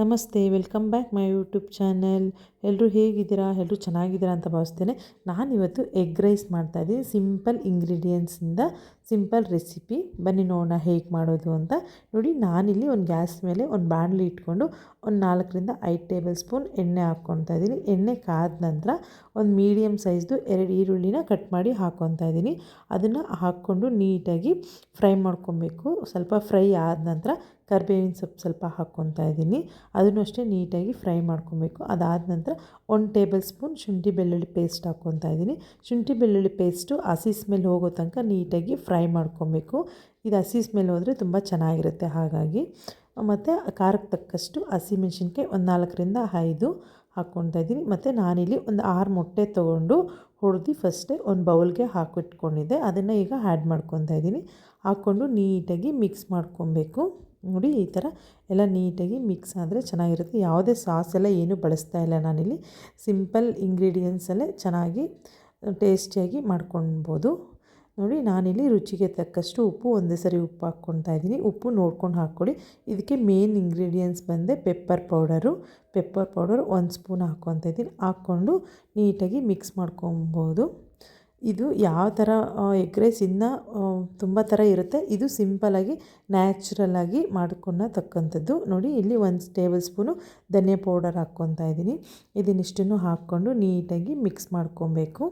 ನಮಸ್ತೆ, welcome back my YouTube channel. ಎಲ್ಲರೂ ಹೇಗಿದ್ದೀರಾ? ಎಲ್ಲರೂ ಚೆನ್ನಾಗಿದ್ದೀರಾ ಅಂತ ಭಾವಿಸ್ತೇನೆ. ನಾನಿವತ್ತು ಎಗ್ ರೈಸ್ ಮಾಡ್ತಾಯಿದ್ದೀನಿ ಸಿಂಪಲ್ ಇಂಗ್ರೀಡಿಯೆಂಟ್ಸಿಂದ ಸಿಂಪಲ್ ರೆಸಿಪಿ. ಬನ್ನಿ ನೋಡೋಣ ಹೇಗೆ ಮಾಡೋದು ಅಂತ. ನೋಡಿ, ನಾನಿಲ್ಲಿ ಒಂದು ಗ್ಯಾಸ್ ಮೇಲೆ ಒಂದು ಬಾಣಲಿ ಇಟ್ಕೊಂಡು ಒಂದು ನಾಲ್ಕರಿಂದ ಐದು ಟೇಬಲ್ ಸ್ಪೂನ್ ಎಣ್ಣೆ ಹಾಕ್ಕೊತಾ ಇದ್ದೀನಿ. ಎಣ್ಣೆ ಕಾದ ನಂತರ ಒಂದು ಮೀಡಿಯಮ್ ಸೈಜ್ದು ಎರಡು ಈರುಳ್ಳಿನ ಕಟ್ ಮಾಡಿ ಹಾಕ್ಕೊತಾ ಇದ್ದೀನಿ. ಅದನ್ನು ಹಾಕ್ಕೊಂಡು ನೀಟಾಗಿ ಫ್ರೈ ಮಾಡ್ಕೊಬೇಕು. ಸ್ವಲ್ಪ ಫ್ರೈ ಆದ ನಂತರ ಕರಿಬೇವಿನ ಸೊಪ್ಪು ಸ್ವಲ್ಪ ಹಾಕ್ಕೊತಾ ಇದ್ದೀನಿ. ಅದನ್ನು ಅಷ್ಟೇ ನೀಟಾಗಿ ಫ್ರೈ ಮಾಡ್ಕೊಬೇಕು. ಅದಾದ ನಂತರ ಒಂದು ಟೇಬಲ್ ಸ್ಪೂನ್ ಶುಂಠಿ ಬೆಳ್ಳುಳ್ಳಿ ಪೇಸ್ಟ್ ಹಾಕ್ಕೊತಾ ಇದ್ದೀನಿ. ಶುಂಠಿ ಬೆಳ್ಳುಳ್ಳಿ ಪೇಸ್ಟು ಹಸಿ ಸ್ಮೆಲ್ ಹೋಗೋ ತನಕ ನೀಟಾಗಿ ಫ್ರೈ ಮಾಡ್ಕೊಬೇಕು. ಇದು ಹಸಿ ಸ್ಮೆಲ್ ಹೋದರೆ ತುಂಬ ಚೆನ್ನಾಗಿರುತ್ತೆ ಹಾಗಾಗಿ. ಮತ್ತು ಖಾರಕ್ಕೆ ತಕ್ಕಷ್ಟು ಹಸಿಮೆಣ್ಸಿನ್ಕಾಯಿ ಒಂದು ನಾಲ್ಕರಿಂದ ಐದು ಹಾಕ್ಕೊತಾ ಇದ್ದೀನಿ. ಮತ್ತು ನಾನಿಲ್ಲಿ ಒಂದು ಆರು ಮೊಟ್ಟೆ ತೊಗೊಂಡು ಹೊಡೆದು ಫಸ್ಟೇ ಒಂದು ಬೌಲ್ಗೆ ಹಾಕಿಟ್ಕೊಂಡಿದ್ದೆ. ಅದನ್ನು ಈಗ ಆ್ಯಡ್ ಮಾಡ್ಕೊತಾ ಇದ್ದೀನಿ. ಹಾಕ್ಕೊಂಡು ನೀಟಾಗಿ ಮಿಕ್ಸ್ ಮಾಡ್ಕೊಬೇಕು. ನೋಡಿ, ಈ ಥರ ಎಲ್ಲ ನೀಟಾಗಿ ಮಿಕ್ಸ್ ಆದರೆ ಚೆನ್ನಾಗಿರುತ್ತೆ. ಯಾವುದೇ ಸಾಸ್ ಎಲ್ಲ ಏನೂ ಬಳಸ್ತಾ ಇಲ್ಲ ನಾನಿಲ್ಲಿ. ಸಿಂಪಲ್ ಇಂಗ್ರೀಡಿಯೆಂಟ್ಸಲ್ಲೇ ಚೆನ್ನಾಗಿ ಟೇಸ್ಟಿಯಾಗಿ ಮಾಡ್ಕೊಳ್ಬೋದು. ನೋಡಿ, ನಾನಿಲ್ಲಿ ರುಚಿಗೆ ತಕ್ಕಷ್ಟು ಉಪ್ಪು ಒಂದೇ ಸರಿ ಉಪ್ಪು ಹಾಕ್ಕೊತಾ ಇದ್ದೀನಿ. ಉಪ್ಪು ನೋಡ್ಕೊಂಡು ಹಾಕ್ಕೊಳ್ಳಿ. ಇದಕ್ಕೆ ಮೇನ್ ಇಂಗ್ರೀಡಿಯೆಂಟ್ಸ್ ಬಂದೆ ಪೆಪ್ಪರ್ ಪೌಡರು ಪೆಪ್ಪರ್ ಪೌಡರ್ ಒಂದು ಸ್ಪೂನ್ ಹಾಕ್ಕೊತಾ ಇದ್ದೀನಿ. ಹಾಕ್ಕೊಂಡು ನೀಟಾಗಿ ಮಿಕ್ಸ್ ಮಾಡ್ಕೊಬೋದು ಇದು ಯಾವ ಥರ ಎಗ್ ರೈಸ್ ಇನ್ನೂ ತುಂಬ ಥರ ಇರುತ್ತೆ. ಇದು ಸಿಂಪಲಾಗಿ ನ್ಯಾಚುರಲಾಗಿ ಮಾಡ್ಕೊಳತಕ್ಕಂಥದ್ದು ನೋಡಿ, ಇಲ್ಲಿ ಒಂದು ಟೇಬಲ್ ಸ್ಪೂನು ಧನಿಯಾ ಪೌಡರ್ ಹಾಕ್ಕೊತಾ ಇದ್ದೀನಿ. ಇದನ್ನಿಷ್ಟನ್ನು ಹಾಕ್ಕೊಂಡು ನೀಟಾಗಿ ಮಿಕ್ಸ್ ಮಾಡ್ಕೊಬೇಕು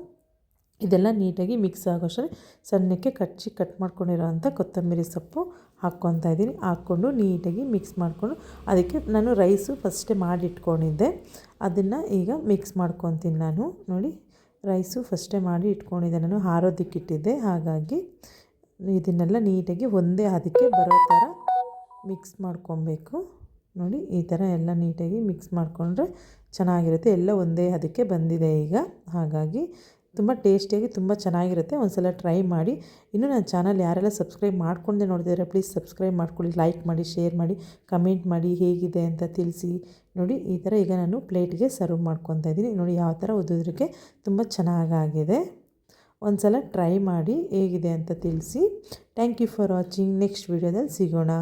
ಇದೆಲ್ಲ ನೀಟಾಗಿ ಮಿಕ್ಸ್ ಆಗೋಷ್ಟರಲ್ಲಿ ಸಣ್ಣಕ್ಕೆ ಕಚ್ಚಿ ಕಟ್ ಮಾಡ್ಕೊಂಡಿರೋವಂಥ ಕೊತ್ತಂಬರಿ ಸೊಪ್ಪು ಹಾಕ್ಕೊತಾ ಇದ್ದೀನಿ. ಹಾಕ್ಕೊಂಡು ನೀಟಾಗಿ ಮಿಕ್ಸ್ ಮಾಡಿಕೊಂಡು ಅದಕ್ಕೆ ನಾನು ರೈಸು ಫಸ್ಟೇ ಮಾಡಿಟ್ಕೊಂಡಿದ್ದೆ. ಅದನ್ನು ಈಗ ಮಿಕ್ಸ್ ಮಾಡ್ಕೊತೀನಿ ನಾನು. ನೋಡಿ, ರೈಸು ಫಸ್ಟೇ ಮಾಡಿ ಇಟ್ಕೊಂಡಿದ್ದೆ ನಾನು. ಹಾರೋದಕ್ಕಿಟ್ಟಿದ್ದೆ. ಹಾಗಾಗಿ ಇದನ್ನೆಲ್ಲ ನೀಟಾಗಿ ಒಂದೇ ಅದಕ್ಕೆ ಬರೋ ಥರ ಮಿಕ್ಸ್ ಮಾಡ್ಕೊಬೇಕು. ನೋಡಿ, ಈ ಥರ ಎಲ್ಲ ನೀಟಾಗಿ ಮಿಕ್ಸ್ ಮಾಡಿಕೊಂಡ್ರೆ ಚೆನ್ನಾಗಿರುತ್ತೆ. ಎಲ್ಲ ಒಂದೇ ಅದಕ್ಕೆ ಬಂದಿದೆ ಈಗ. ಹಾಗಾಗಿ ತುಂಬ ಟೇಸ್ಟಿಯಾಗಿ ತುಂಬ ಚೆನ್ನಾಗಿರುತ್ತೆ. ಒಂದು ಸಲ ಟ್ರೈ ಮಾಡಿ. ಇನ್ನೂ ನನ್ನ ಚಾನಲ್ ಯಾರೆಲ್ಲ ಸಬ್ಸ್ಕ್ರೈಬ್ ಮಾಡ್ಕೊಂಡೆ ನೋಡ್ತಿದ್ರೆ ಪ್ಲೀಸ್ ಸಬ್ಸ್ಕ್ರೈಬ್ ಮಾಡ್ಕೊಳ್ಳಿ, ಲೈಕ್ ಮಾಡಿ, ಶೇರ್ ಮಾಡಿ, ಕಮೆಂಟ್ ಮಾಡಿ ಹೇಗಿದೆ ಅಂತ ತಿಳಿಸಿ. ನೋಡಿ, ಈ ಥರ ಈಗ ನಾನು ಪ್ಲೇಟ್ಗೆ ಸರ್ವ್ ಮಾಡ್ಕೊತಾ ಇದ್ದೀನಿ. ನೋಡಿ, ಯಾವ ಥರ ಉದ್ದಿದ್ರಿಗೆ ತುಂಬ ಚೆನ್ನಾಗಾಗಿದೆ. ಒಂದು ಸಲ ಟ್ರೈ ಮಾಡಿ ಹೇಗಿದೆ ಅಂತ ತಿಳಿಸಿ. Thank you for watching. Next ವೀಡಿಯೋದಲ್ಲಿ ಸಿಗೋಣ.